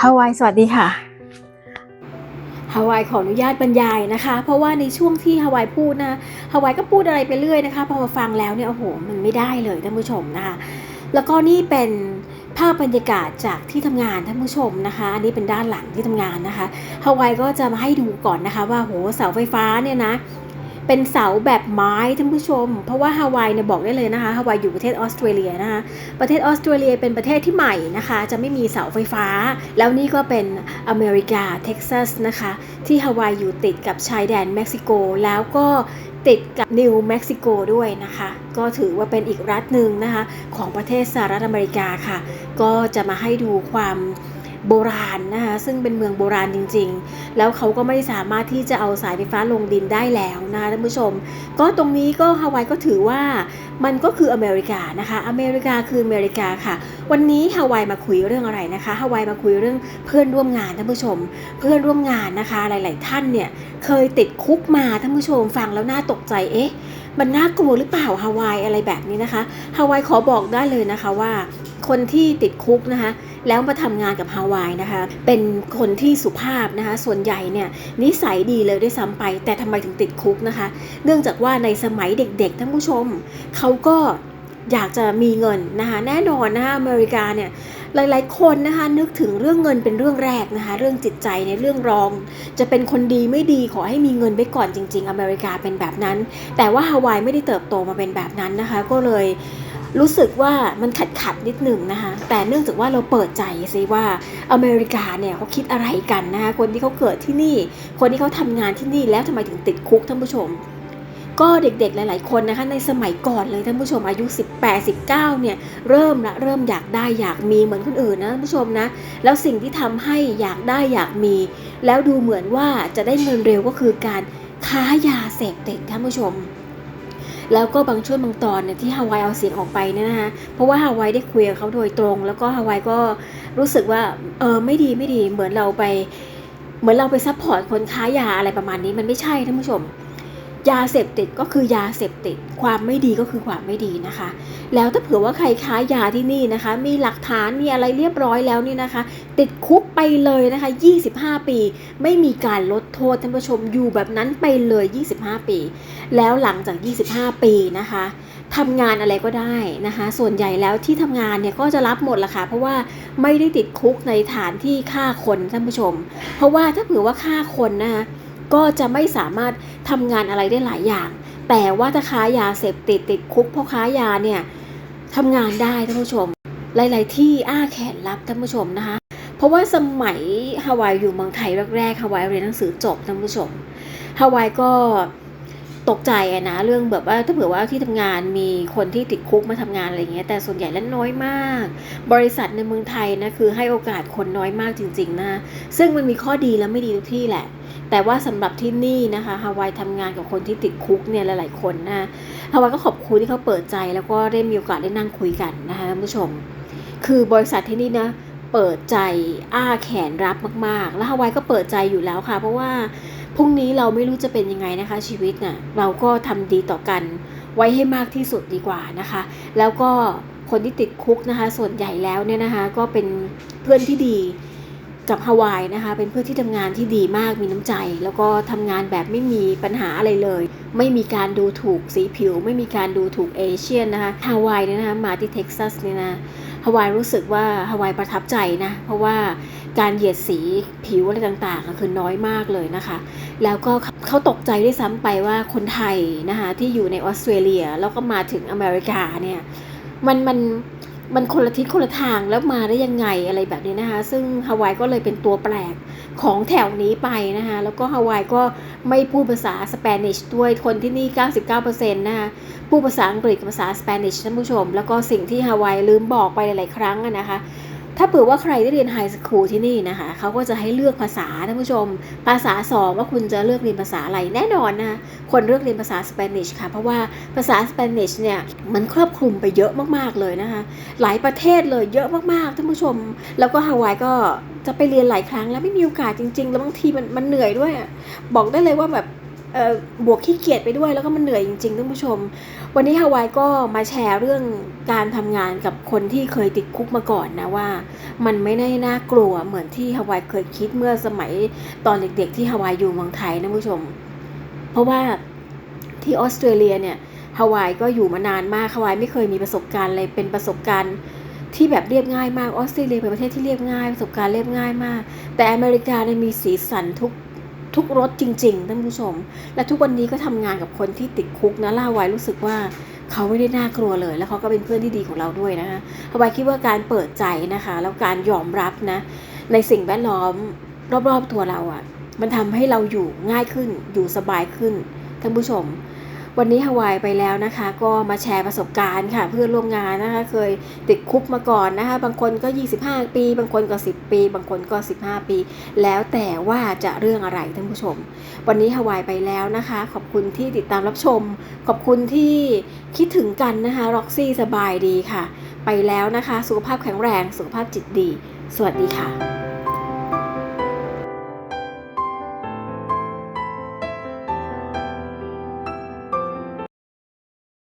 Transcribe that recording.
ฮาวายสวัสดีค่ะฮาวายขออนุญาตบรรยายนะคะ เพราะว่าในช่วงที่ฮาวายพูดนะฮาวายก็พูดอะไรไปเรื่อยนะคะพอมาฟังแล้วเนี่ยโอ้โหมันไม่ได้เลยท่านผู้ชมนะคะแล้วก็นี่เป็นภาพบรรยากาศจากที่ทำงานท่านผู้ชมนะคะอันนี้เป็นด้านหลังที่ทำงานนะคะฮาวายก็จะมาให้ดูก่อนนะคะว่าโหเสาไฟฟ้าเนี่ยนะ เป็นเสาแบบไม้ท่านผู้ชม เพราะว่าฮาวายเนี่ยบอกได้เลยนะคะฮาวายอยู่ประเทศออสเตรเลียนะคะประเทศออสเตรเลียเป็นประเทศที่ใหม่นะคะ จะไม่มีเสาไฟฟ้า แล้วนี่ก็เป็นอเมริกาเท็กซัสนะคะที่ฮาวายอยู่ติดกับชายแดนเม็กซิโกแล้วก็ติดกับนิวเม็กซิโกด้วยนะคะ ก็ถือว่าเป็นอีกรัฐหนึ่งนะคะของประเทศสหรัฐอเมริกาค่ะ ก็จะมาให้ดูความ โบราณนะคะซึ่งเป็นเมืองโบราณจริง ๆ แล้วเขาก็ไม่สามารถที่จะเอาสายไฟฟ้าลงดินได้แล้วนะคะท่านผู้ชม ก็ตรงนี้ก็ฮาวายก็ถือว่ามันก็คืออเมริกานะคะ อเมริกาคืออเมริกาค่ะ วันนี้ฮาวายมาคุยเรื่องอะไรนะคะฮาวายมาคุยเรื่องเพื่อนร่วมงานท่านผู้ชม เพื่อนร่วมงานนะคะ หลาย ๆ ท่านเนี่ยเคยติดคุกมาท่านผู้ชมฟังแล้วน่าตกใจเอ๊ะมันน่ากลัวหรือเปล่าฮาวายอะไรแบบนี้นะคะฮาวายขอบอกได้เลยนะคะว่า คนที่ติดคุกนะคะแล้วมาทำงานกับฮาวายนะคะ เป็นคนที่สุภาพนะคะ ส่วนใหญ่เนี่ยนิสัยดีเลยด้วยซ้ำไป แต่ทำไมถึงติดคุกนะคะ เนื่องจากว่าในสมัยเด็กๆท่านผู้ชมเขาก็อยากจะมีเงินนะคะแน่นอนนะคะอเมริกาเนี่ยหลายๆคนนะคะนึกถึงเรื่องเงินเป็นเรื่องแรกนะคะเรื่องจิตใจในเรื่องรอง จะเป็นคนดีไม่ดีขอให้มีเงินไว้ก่อนจริง ๆ อเมริกาเป็นแบบนั้น แต่ว่าฮาวายไม่ได้เติบโตมาเป็นแบบนั้นนะคะ ก็เลย รู้สึกว่ามันขัดขัดนิดหนึ่งนะคะ แต่เนื่องจากว่าเราเปิดใจซิว่าอเมริกาเนี่ยเขาคิดอะไรกันนะคะคนที่เขาเกิดที่นี่ คนที่เขาทำงานที่นี่แล้วทำไมถึงติดคุกท่านผู้ชม ก็เด็กๆหลาย ๆ คนนะคะในสมัยก่อนเลยท่านผู้ชมอายุ 18 19เนี่ยเริ่มละเริ่มอยากได้อยากมีเหมือนคนอื่นนะท่านผู้ชมนะแล้วสิ่งที่ทำให้อยากได้อยากมี แล้วดูเหมือนว่าจะได้เงินเร็วก็คือการค้ายาเสพติดท่านผู้ชม แล้วก็บางช่วงบางตอนเนี่ยที่ฮาวายเอาเสียงออกไปเนี่ยนะคะเพราะว่าฮาวายได้คุยกับเขาโดยตรง แล้วก็ฮาวายก็รู้สึกว่าเออไม่ดีไม่ดีเหมือนเราไปเหมือนเราไปซัพพอร์ตคนค้ายาอะไรประมาณนี้มันไม่ใช่ท่านผู้ชมยาเสพติดก็คือยาเสพติด ความไม่ดีก็คือความไม่ดีนะคะ แล้วถ้าเผื่อว่าใครค้ายาที่นี่นะคะ มีหลักฐานมีอะไรเรียบร้อยแล้วนี่นะคะ ติดคุกไปเลยนะคะ 25 ปี ไม่มีการลดโทษท่านผู้ชมอยู่แบบนั้นไปเลย 25 ปี แล้วหลังจาก 25 ปีนะคะทำงานอะไรก็ได้นะคะ ส่วนใหญ่แล้วที่ทำงานเนี่ยก็จะรับหมดละค่ะ เพราะว่าไม่ได้ติดคุกในฐานที่ฆ่าคนท่านผู้ชม เพราะว่าถ้าเผื่อว่าฆ่าคนนะคะก็จะไม่สามารถทำงานอะไรได้หลายอย่าง แต่ว่าถ้าค้ายาเสพติดติดคุกเพราะค้ายาเนี่ย ทำงานได้ท่านผู้ชม หลาย ๆ ที่อ้าแขนรับท่านผู้ชมนะคะ เพราะว่าสมัยฮาวายอยู่เมืองไทยแรกๆฮาวายเรียนหนังสือจบท่านผู้ชมฮาวายก็ ตกใจนะเรื่องแบบว่าถ้าเผื่อว่าที่ทำงานมีคนที่ติดคุกมาทำงานอะไรเงี้ยแต่ส่วนใหญ่แล้วน้อยมาก บริษัทในเมืองไทยนะคือให้โอกาสคนน้อยมากจริงๆนะซึ่งมันมีข้อดีและไม่ดีทุกที่แหละ แต่ว่าสำหรับที่นี่นะคะฮาวายทำงานกับคนที่ติดคุกเนี่ยหลายๆคนนะฮาวายก็ขอบคุณที่เขาเปิดใจแล้วก็ได้มีโอกาสได้นั่งคุยกันนะคะท่านผู้ชม คือบริษัทที่นี่นะเปิดใจอ้าแขนรับมากๆ แล้วฮาวายก็เปิดใจอยู่แล้วค่ะ เพราะว่า พรุ่งนี้เราไม่รู้จะเป็นยังไงนะคะ ชีวิตน่ะเราก็ทำดีต่อกัน ไว้ให้มากที่สุดดีกว่านะคะ แล้วก็คนที่ติดคุกนะคะ ส่วนใหญ่แล้วเนี่ยนะคะ ก็เป็นเพื่อนที่ดีกับฮาวายนะคะ เป็นเพื่อนที่ทำงานที่ดีมากมีน้ำใจ แล้วก็ทำงานแบบไม่มีปัญหาอะไรเลย ไม่มีการดูถูกสีผิว ไม่มีการดูถูกเอเชียนนะคะฮาวายเนี่ยนะคะมาที่เท็กซัสเนี่ยนะ ฮาวายรู้สึกว่าฮาวายประทับใจนะ เพราะว่าการเหยียดสีผิวอะไรต่างๆ คือน้อยมากเลยนะคะ แล้วก็เขาตกใจด้วยซ้ำไปว่าคนไทยนะคะที่อยู่ในออสเตรเลียแล้วก็มาถึงอเมริกาเนี่ยมันมัน มันคนละทิศคนละทางแล้วมาได้ยังไงอะไรแบบนี้นะคะ ซึ่งฮาวายก็เลยเป็นตัวแปลกของแถวนี้ไปนะคะแล้วก็ฮาวายก็ไม่พูดภาษาสเปนิชด้วยคนที่นี่ 99%นะคะพูดภาษาอังกฤษกับภาษาสเปนิชท่านผู้ชม แล้วก็สิ่งที่ฮาวายลืมบอกไปหลาย ๆ ครั้งนะคะถ้าเผื่อว่าใครได้เรียนไฮสคูลที่นี่นะคะเขาก็จะให้เลือกภาษาท่านผู้ชม ภาษาสองว่าคุณจะเลือกเรียนภาษาอะไรแน่นอนนะ คนเลือกเรียนภาษาสเปนิชค่ะเพราะว่าภาษาสเปนิชเนี่ยมันครอบคลุมไปเยอะมากๆเลยนะคะ หลายประเทศเลยเยอะมากๆท่านผู้ชม แล้วก็ฮาวายก็จะไปเรียนหลายครั้งแล้วไม่มีโอกาสจริง ๆ แล้วบางทีมันมันเหนื่อยด้วย บอกได้เลยว่าแบบเอ่อบวกขี้เกียจไปด้วยแล้วก็มันเหนื่อยจริงๆท่านผู้ชม วันนี้ฮาวายก็มาแชร์เรื่องการทำงานกับคนที่เคยติดคุกมาก่อนนะว่า มันไม่ได้น่ากลัวเหมือนที่ฮาวายเคยคิดเมื่อสมัยตอนเด็กๆที่ฮาวายอยู่เมืองไทยนะผู้ชม เพราะว่าที่ออสเตรเลียเนี่ยฮาวายก็อยู่มานานมากฮาวายไม่เคยมีประสบการณ์อะไรเป็นประสบการณ์ที่แบบเรียบง่ายมากออสเตรเลียเป็นประเทศที่เรียบง่ายประสบการณ์เรียบง่ายมาก แต่อเมริกาเนี่ยมีสีสันทุกทุกรสจริงๆท่านผู้ชม และทุกวันนี้ก็ทำงานกับคนที่ติดคุกนะล่าไว้รู้สึกว่าเขาไม่ได้น่ากลัวเลย แล้วเขาก็เป็นเพื่อนที่ดีของเราด้วยนะคะฮาวายคิดว่าการเปิดใจนะคะ แล้วการยอมรับนะในสิ่งแวดล้อมรอบๆตัวเราอะ่ะ มันทำให้เราอยู่ง่ายขึ้น อยู่สบายขึ้น ท่านผู้ชม วันนี้ฮาวายไปแล้วนะคะ ก็มาแชร์ประสบการณ์ค่ะ เพื่อนร่วมงานนะคะ เคยติดคุกมาก่อนนะคะ บางคนก็ 25 ปี บางคนก็ 10 ปี บางคนก็ 15 ปี แล้วแต่ว่าจะเรื่องอะไรท่านผู้ชม วันนี้ฮาวายไปแล้วนะคะ ขอบคุณที่ติดตามรับชม ขอบคุณที่คิดถึงกันนะคะร็อกซี่สบายดีค่ะ ไปแล้วนะคะ สุขภาพแข็งแรง สุขภาพจิตดี สวัสดีค่ะ